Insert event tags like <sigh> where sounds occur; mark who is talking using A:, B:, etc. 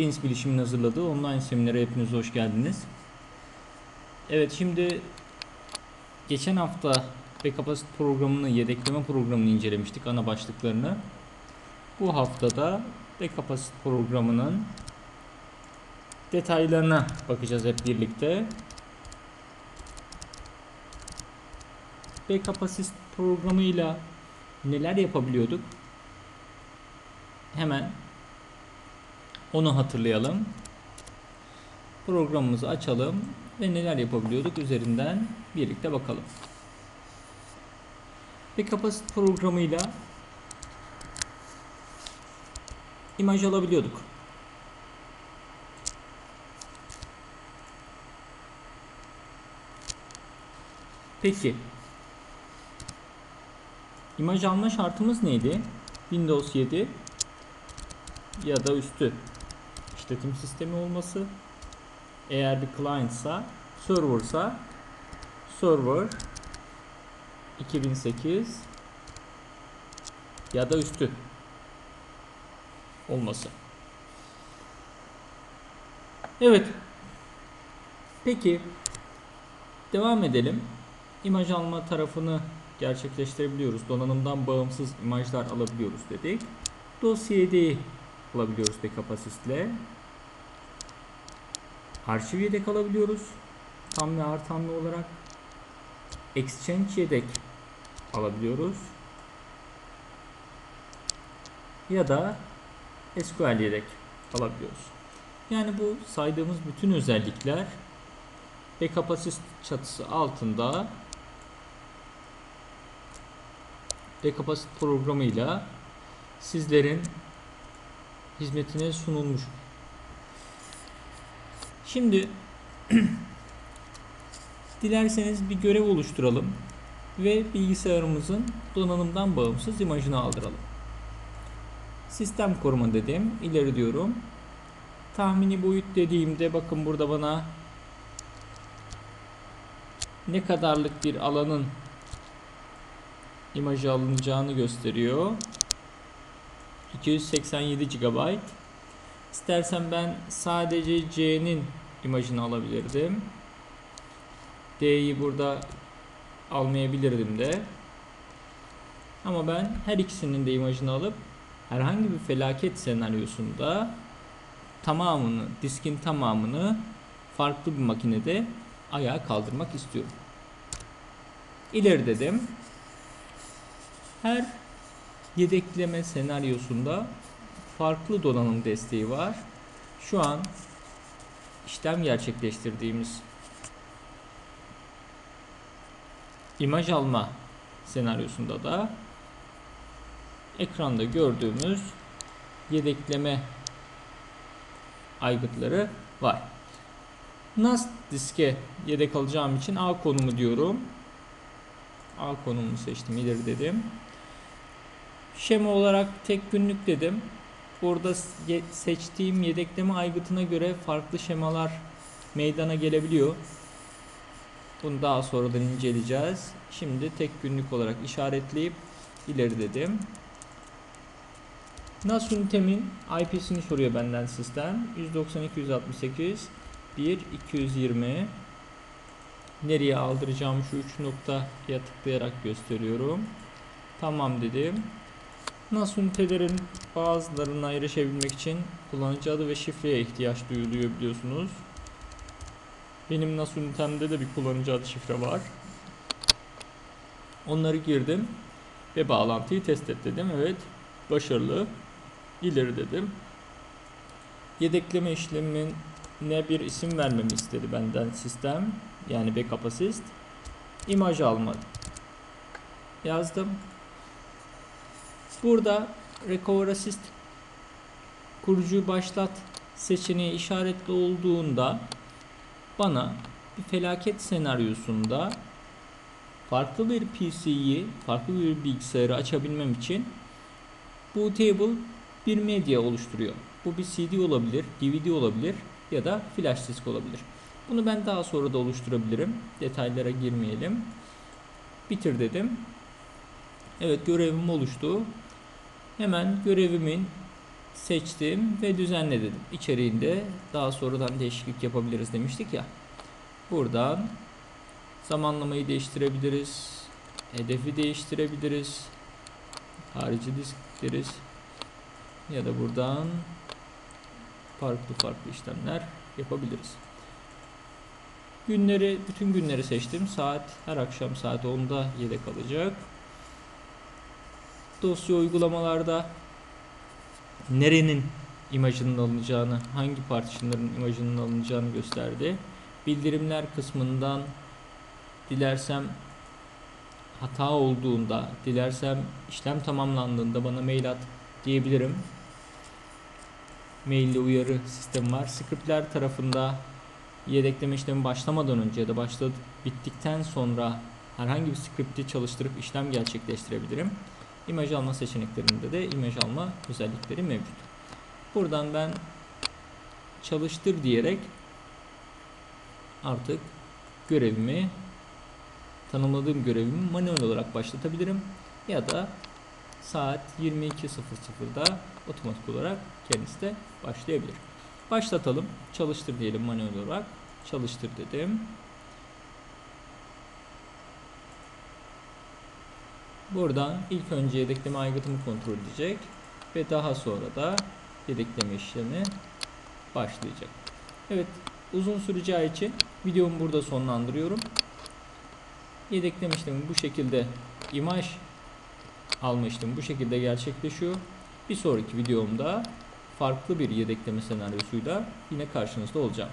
A: Deniz Bilişim'in hazırladığı online seminere hepiniz hoş geldiniz. Evet şimdi geçen hafta backup Assist programını, yedekleme programını incelemiştik ana başlıklarını. Bu haftada backup Assist programının detaylarına bakacağız hep birlikte. Backup Assist programıyla neler yapabiliyorduk? Hemen onu hatırlayalım. Programımızı açalım ve neler yapabiliyorduk üzerinden birlikte bakalım. Backup Assist programıyla imaj alabiliyorduk. Peki imaj alma şartımız neydi? Windows 7 ya da üstü işletim sistemi olması. Eğer bir clientsa, serversa server 2008 ya da üstü olması. Evet. Peki devam edelim. İmaj alma tarafını gerçekleştirebiliyoruz. Donanımdan bağımsız imajlar alabiliyoruz dedik. Dosyayı alabiliyoruz backup assistle. Arşiv yedek alabiliyoruz. Tam ve artamlı olarak. Exchange yedek alabiliyoruz. Ya da SQL yedek alabiliyoruz. Yani bu saydığımız bütün özellikler backup assist çatısı altında backup assist programıyla sizlerin hizmetine sunulmuş. Şimdi <clears throat> dilerseniz bir görev oluşturalım ve bilgisayarımızın donanımdan bağımsız imajını aldıralım. Sistem koruma dedim. ileri diyorum. Tahmini boyut dediğimde bakın burada bana ne kadarlık bir alanın imajı alınacağını gösteriyor. 287 GB. İstersen ben sadece C'nin imajını alabilirdim. D'yi burada almayabilirdim de. Ama ben her ikisinin de imajını alıp herhangi bir felaket senaryosunda tamamını, diskin tamamını farklı bir makinede ayağa kaldırmak istiyorum. İleri dedim. Her yedekleme senaryosunda farklı donanım desteği var. Şu an işlem gerçekleştirdiğimiz imaj alma senaryosunda da ekranda gördüğümüz yedekleme aygıtları var. NAS diske yedek alacağım için A konumu diyorum. A konumunu seçtim ileri dedim. Şema olarak tek günlük dedim. Burada seçtiğim yedekleme aygıtına göre farklı şemalar meydana gelebiliyor. Bunu daha sonradan inceleyeceğiz. Şimdi tek günlük olarak işaretleyip ileri dedim. NAS ünitemin IP'sini soruyor benden sistem. 192.168 1 220 nereye aldıracağım şu 3 noktaya tıklayarak gösteriyorum. Tamam dedim. NAS ünitelerin bazılarına erişebilmek için kullanıcı adı ve şifreye ihtiyaç duyuluyor biliyorsunuz. Benim NAS ünitemde de bir kullanıcı adı şifre var. Onları girdim ve bağlantıyı test et dedim. Evet başarılı. İleri dedim. Yedekleme işlemin ne bir isim vermemi istedi benden sistem. Yani backup assist. İmaj alma yazdım. Burada Recover Assist kurucuyu başlat seçeneği işaretli olduğunda bana bir felaket senaryosunda farklı bir PC'yi, farklı bir bilgisayarı açabilmem için bu table bir medya oluşturuyor. Bu bir CD olabilir, DVD olabilir ya da flash disk olabilir. Bunu ben daha sonra da oluşturabilirim. Detaylara girmeyelim. Bitir dedim. Evet görevim oluştu. Hemen görevimin seçtim ve düzenle dedim. İçeriğinde daha sonradan değişiklik yapabiliriz demiştik ya. Buradan zamanlamayı değiştirebiliriz. Hedefi değiştirebiliriz. Harici disk. Ya da buradan farklı farklı işlemler yapabiliriz. Günleri, bütün günleri seçtim. Saat her akşam saat 10'da yedek alacak. Dosya uygulamalarda nerenin imajının alınacağını, hangi partitionların imajının alınacağını gösterdi. Bildirimler kısmından dilersem hata olduğunda, dilersem işlem tamamlandığında bana mail at diyebilirim. Mailli uyarı sistemi var. Scriptler tarafında yedekleme işlemi başlamadan önce ya da başladı bittikten sonra herhangi bir script'i çalıştırıp işlem gerçekleştirebilirim. İmaj alma seçeneklerinde de imaj alma özellikleri mevcut. Buradan ben çalıştır diyerek artık görevimi tanımladığım görevimi manuel olarak başlatabilirim ya da saat 22.00'da otomatik olarak kendisi de başlayabilir. Başlatalım. Çalıştır diyelim manuel olarak. Çalıştır dedim. Buradan ilk önce yedekleme aygıtımı kontrol edecek ve daha sonra da yedekleme işlemi başlayacak. Evet, uzun süreceği için videomu burada sonlandırıyorum. Yedekleme işlemi bu şekilde imaj alma işlemi bu şekilde gerçekleşiyor. Bir sonraki videomda farklı bir yedekleme senaryosuyla yine karşınızda olacağım.